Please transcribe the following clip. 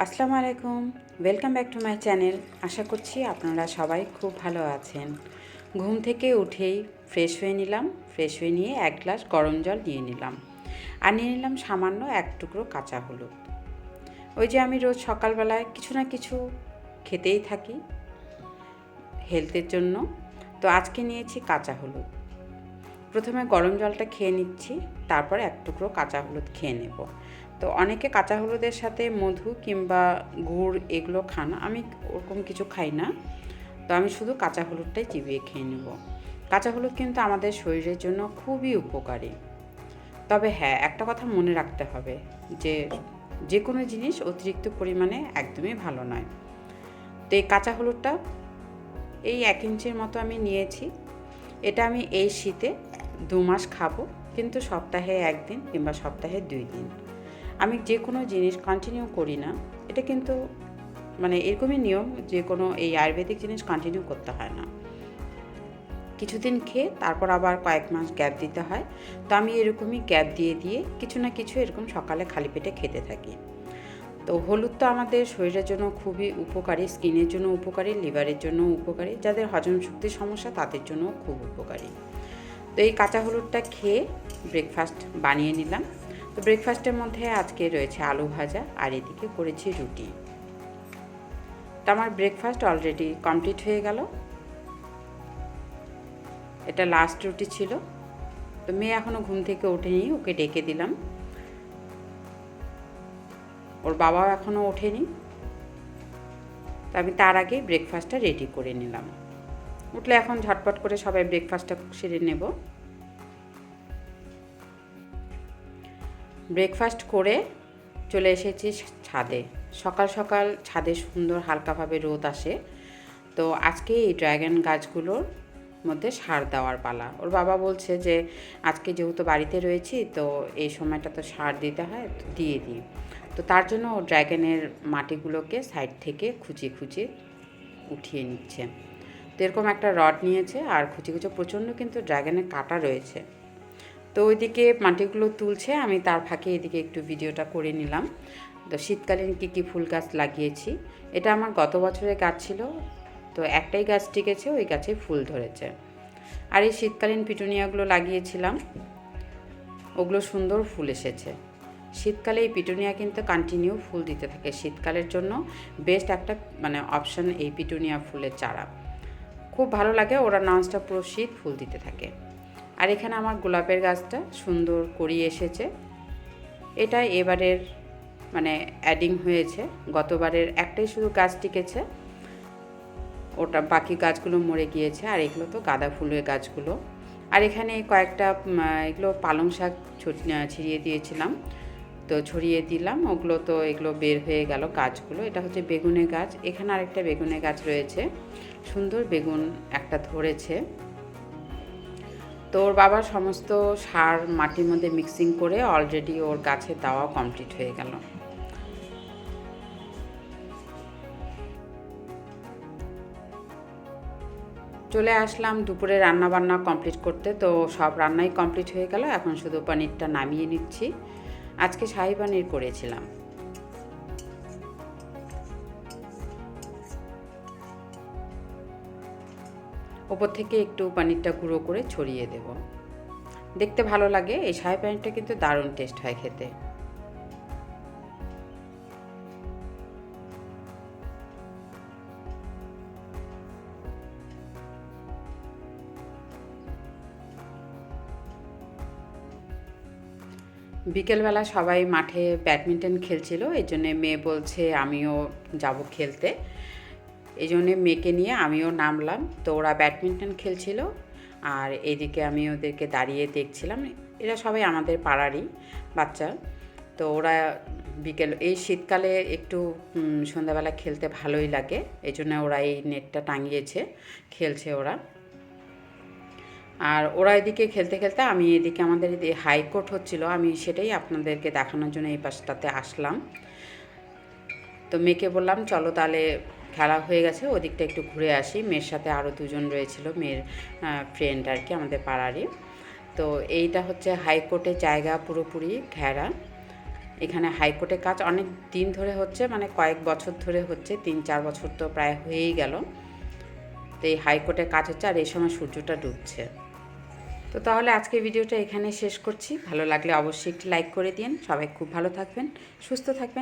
আসসালামু আলাইকুম। Welcome back to my channel আশা করছি আপনারা সবাই খুব ভালো আছেন। ঘুম থেকে উঠেই ফ্রেশ হয়ে নিলাম। ফ্রেশ হয়ে নিয়ে এক গ্লাস গরম জল নিয়ে নিলাম। আর নিয়ে নিলাম সামান্য এক টুকরো কাঁচা হলুদ। ওই যে আমি রোজ সকালবেলায় কিছু না কিছু খেতেই থাকি হেলথের জন্য। তো আজকে নিয়েছি কাঁচা হলুদ। প্রথমে গরম জলটা খেয়ে নিচ্ছি, তারপর এক টুকরো কাঁচা হলুদ খেয়ে নেব। তো অনেকে কাঁচা হলুদের সাথে মধু কিংবা গুড় এগুলো খান, আমি ওরকম কিছু খাই না। তো আমি শুধু কাঁচা হলুদটাই চিবিয়ে খেয়ে নেব। কাঁচা হলুদ কিন্তু আমাদের শরীরের জন্য খুবই উপকারী। তবে হ্যাঁ একটা কথা মনে রাখতে হবে যে যে কোনো জিনিস অতিরিক্ত পরিমাণে একদমই ভালো নয়। তো এই কাঁচা হলুদটা এই এক ইঞ্চির মতো আমি নিয়েছি। এটা আমি এই শীতে দু মাস খাব, কিন্তু সপ্তাহে একদিন কিংবা সপ্তাহে দুই দিন। আমি যে কোনো জিনিস কন্টিনিউ করি না, এটা কিন্তু মানে এরকমই নিয়ম যে কোনো এই আয়ুর্বেদিক জিনিস কন্টিনিউ করতে হয় না। কিছুদিন খেয়ে তারপর আবার কয়েক মাস গ্যাপ দিতে হয়। তো আমি এরকমই গ্যাপ দিয়ে দিয়ে কিছু না কিছু এরকম সকালে খালি পেটে খেতে থাকি। তো হলুদ তো আমাদের শরীরের জন্য খুবই উপকারী স্কিনের জন্য উপকারী লিভারের জন্য উপকারী, যাদের হজম শক্তির সমস্যা তাদের জন্য খুব উপকারী। তো এই কাঁচা হলুদটা খেয়ে ব্রেকফাস্ট বানিয়ে নিলাম। তো ব্রেকফাস্টের মধ্যে আজকে রয়েছে আলু ভাজা, আর এদিকে করেছি রুটি। তো আমার ব্রেকফাস্ট অলরেডি কমপ্লিট হয়ে গেল। এটা লাস্ট রুটি ছিল। তো মেয়ে এখনও ঘুম থেকে ওঠেনি, ওকে ডেকে দিলাম। ওর বাবাও এখনও ওঠেনি। তো আমি তার আগেই ব্রেকফাস্টটা রেডি করে নিলাম। উঠলে এখন ঝটপট করে সবাই ব্রেকফাস্টটা সেরে নেব। ব্রেকফাস্ট করে চলে এসেছি ছাদে। সকাল সকাল ছাদে সুন্দর হালকাভাবে রোদ আসে। তো আজকে এই ড্র্যাগন গাছগুলোর মধ্যে সার দেওয়ার পালা। ওর বাবা বলছে যে, আজকে যেহেতু বাড়িতে রয়েছি, তো এই সময়টা তো সার দিতে হয়, তো দিয়ে দিই। তো তার জন্য ও ড্র্যাগনের মাটিগুলোকে সাইড থেকে খুঁচিয়ে খুঁচিয়ে উঠিয়ে নিচ্ছে। তো এরকম একটা রড নিয়েছে, আর খুঁচি খুঁচে প্রচণ্ড কিন্তু ড্র্যাগনের কাটা রয়েছে। তো ওইদিকে মাটিগুলো তুলছে, আমি তার ফাঁকে এদিকে একটু ভিডিওটা করে নিলাম। তো শীতকালীন কী কী ফুল গাছ লাগিয়েছি, এটা আমার গত বছরের গাছ ছিল, তো একটাই গাছ টিকেছে, ওই গাছে ফুল ধরেছে। আর এই শীতকালীন পিটুনিয়াগুলো লাগিয়েছিলাম, ওগুলো সুন্দর ফুল এসেছে। শীতকালে এই পিটুনিয়া কিন্তু কন্টিনিউ ফুল দিতে থাকে, শীতকালের জন্য বেস্ট একটা মানে অপশান এই পিটুনিয়া ফুলের চারা। খুব ভালো লাগে, ওরা ননস্টপ পুরো শীত ফুল দিতে থাকে। আর এখানে আমার গোলাপের গাছটা সুন্দর করিয়ে এসেছে। এটা এবারের মানে অ্যাডিং হয়েছে, গতবারের একটাই শুধু গাছ টিকেছে। ওটা বাকি গাছগুলো মরে গিয়েছে আর এগুলো তো গাঁদা ফুলের গাছগুলো। আর এখানে কয়েকটা এগুলো পালং শাক ছিঁড়িয়ে দিয়েছিলাম। তো ছড়িয়ে দিলাম, ওগুলো তো এগুলো বের হয়ে গেল গাছগুলো। এটা হচ্ছে বেগুনের গাছ। এখানে আরেকটা বেগুনের গাছ রয়েছে। সুন্দর বেগুন একটা ধরেছে। তো ওর বাবা সমস্ত সার মাটির মধ্যে মিক্সিং করে অলরেডি ওর গাছে দেওয়া কমপ্লিট হয়ে গেল। চলে আসলাম দুপুরে রান্না বান্না কমপ্লিট করতে, তো সব রান্নাই কমপ্লিট হয়ে গেল, এখন শুধু পনিরটা নামিয়ে নিচ্ছি। আজকে শাহি পনির করেছিলাম। ওপর থেকে একটু পানিরটা গুঁড়ো করে ছড়িয়ে দেব। দেখতে ভালো লাগে, এই শাহি পানিরটা কিন্তু দারুণ টেস্ট হয় খেতে। বিকেলবেলা সবাই মাঠে ব্যাডমিন্টন খেলছিল এই জন্যে মেয়ে বলছে, আমিও যাব খেলতে। এই জন্যে মেয়েকে নিয়ে আমিও নামলাম। তো ওরা ব্যাডমিন্টন খেলছিল আর এদিকে আমি ওদেরকে দাঁড়িয়ে দেখছিলাম। এরা সবাই আমাদের পাড়ারই বাচ্চা। তো ওরা বিকেল, এই শীতকালে একটু সন্ধ্যাবেলা খেলতে ভালোই লাগে। এই জন্য ওরা এই নেটটা টাঙিয়েছে, খেলছে ওরা। আর ওরা এদিকে খেলতে খেলতে আমি এদিকে আমাদের এদিকে হাইকোর্ট হচ্ছিল, আমি সেটাই আপনাদেরকে দেখানোর জন্য এই পাশটাতে আসলাম। তো মেয়েকে বললাম, চলো তাহলে খেলা হয়ে গেছে, ওদিকটা একটু ঘুরে আসি। মেয়ের সাথে আরও দুজন রয়েছিল, মেয়ের ফ্রেন্ড আর কি আমাদের পাড়ারই। তো এইটা হচ্ছে হাইকোর্টের জায়গা পুরোপুরি ঘেরা। এখানে হাইকোর্টে কাজ অনেক দিন ধরে হচ্ছে মানে কয়েক বছর ধরে হচ্ছে, তিন চার বছর তো প্রায় হয়েই গেল। তো এই হাইকোর্টে কাজ হচ্ছে আর এই সময় সূর্যটা ডুবছে। তো তাহলে আজকে ভিডিওটা এখানে শেষ করছি। ভালো লাগলে অবশ্যই একটি লাইক করে দিন সবাই খুব ভালো থাকবেন, সুস্থ থাকবেন।